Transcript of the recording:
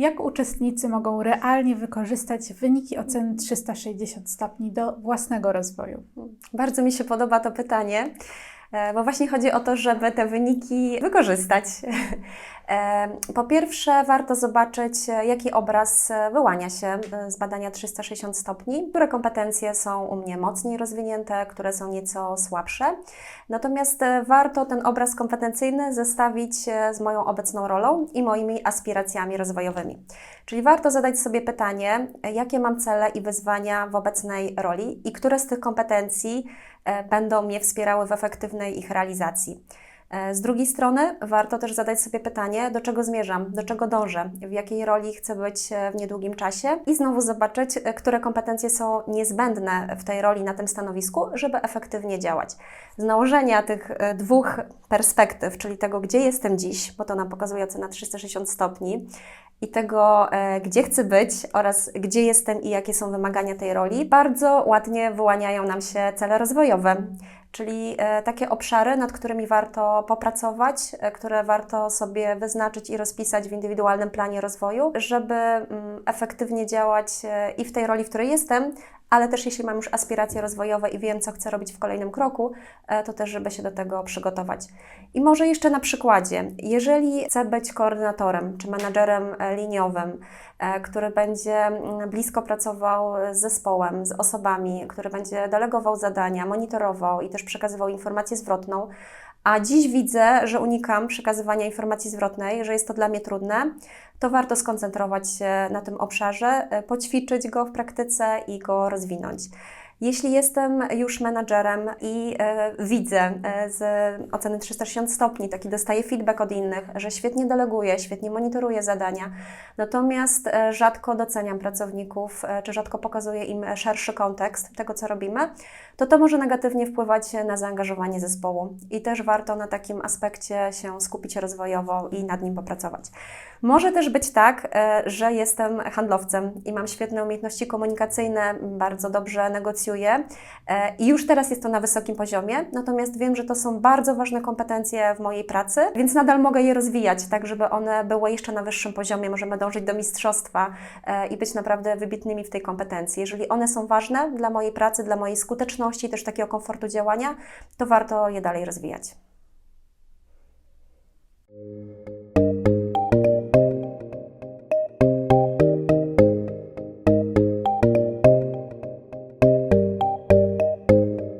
Jak uczestnicy mogą realnie wykorzystać wyniki oceny 360 stopni do własnego rozwoju? Bardzo mi się podoba to pytanie, e, bo właśnie chodzi o to, żeby te wyniki wykorzystać. Po pierwsze, warto zobaczyć, e, jaki obraz e, wyłania się e, z badania 360 stopni, które kompetencje są u mnie mocniej rozwinięte, które są nieco słabsze. Natomiast warto ten obraz kompetencyjny zestawić z moją obecną rolą i moimi aspiracjami rozwojowymi. Czyli warto zadać sobie pytanie, jakie mam cele i wyzwania w obecnej roli i które z tych kompetencji będą mnie wspierały w efektywnej ich realizacji. E, Z drugiej strony warto też zadać sobie pytanie, do czego zmierzam, do czego dążę, w jakiej roli chcę być e, w niedługim czasie i znowu zobaczyć, e, które kompetencje są niezbędne w tej roli na tym stanowisku, żeby efektywnie działać. Z nałożenia tych dwóch perspektyw, czyli tego, gdzie jestem dziś, bo to nam pokazuje ocena 360 stopni, i tego, gdzie chcę być oraz gdzie jestem i jakie są wymagania tej roli, bardzo ładnie wyłaniają nam się cele rozwojowe. Czyli e, takie obszary, nad którymi warto popracować, e, które warto sobie wyznaczyć i rozpisać w indywidualnym planie rozwoju, żeby mm, efektywnie działać e, i w tej roli, w której jestem, ale też jeśli mam już aspiracje rozwojowe i wiem, co chcę robić w kolejnym kroku, e, to też, żeby się do tego przygotować. I może jeszcze na przykładzie, jeżeli chcę być koordynatorem czy menadżerem e, liniowym, e, który będzie mm, blisko pracował z zespołem, z osobami, który będzie delegował zadania, monitorował i też przekazywał informację zwrotną, a dziś widzę, że unikam przekazywania informacji zwrotnej, że jest to dla mnie trudne, to warto skoncentrować się na tym obszarze, e, poćwiczyć go w praktyce i go rozwinąć. Jeśli jestem już menadżerem i e, widzę e, z oceny 360 stopni, taki dostaję feedback od innych, że świetnie deleguję, świetnie monitoruję zadania, natomiast e, rzadko doceniam pracowników, czy rzadko pokazuję im szerszy kontekst tego, co robimy, to to może negatywnie wpływać na zaangażowanie zespołu. I też warto na takim aspekcie się skupić rozwojowo i nad nim popracować. Może też być tak, e, że jestem handlowcem i mam świetne umiejętności komunikacyjne, bardzo dobrze negocjuję e, i już teraz jest to na wysokim poziomie, natomiast wiem, że to są bardzo ważne kompetencje w mojej pracy, więc nadal mogę je rozwijać, tak żeby one były jeszcze na wyższym poziomie. Możemy dążyć do mistrzostwa e, i być naprawdę wybitnymi w tej kompetencji. Jeżeli one są ważne dla mojej pracy, dla mojej skuteczności, też takiego komfortu działania, to warto je dalej rozwijać.